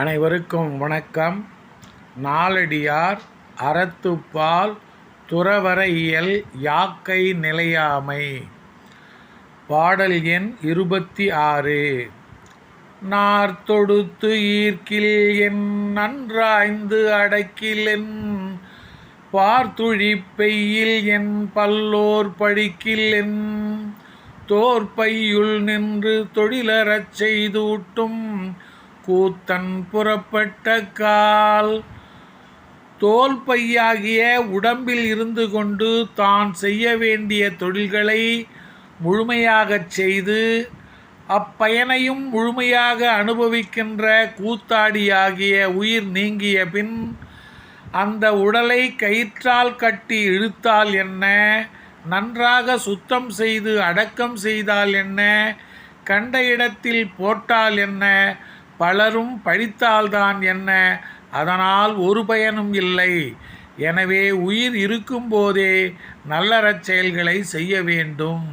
அனைவருக்கும் வணக்கம். நாலடியார் அறத்துப்பால் துறவற இயல் யாக்கை நிலையாமை. பாடல் எண் இருபத்தி ஆறு நார் தொடுத்து ஈர்க்கில் என் நன்றாய்ந்து அடக்கில் என் பார்த்துழிப்பெய்யில் என் பல்லோர் படிக்கில் என் தோற்பையுள் நின்று தொழிலறச் செய்தூட்டும் கூத்தன் புறப்பட்ட கால். தோல் பையாகிய உடம்பில் இருந்து கொண்டு தான் செய்ய வேண்டிய தொழில்களை முழுமையாகச் செய்து அப்பயனையும் முழுமையாக அனுபவிக்கின்ற கூத்தாடியாகிய உயிர் நீங்கிய பின் அந்த உடலை கயிற்றால் கட்டி இழுத்தால் என்ன? நன்றாக சுத்தம் செய்து அடக்கம் செய்தால் என்ன? கண்ட இடத்தில் போட்டால் என்ன? பலரும் படித்தால்தான் என்ன? அதனால் ஒரு பயனும் இல்லை. எனவே உயிர் இருக்கும்போதே நல்லறச் செயல்களை செய்ய வேண்டும்.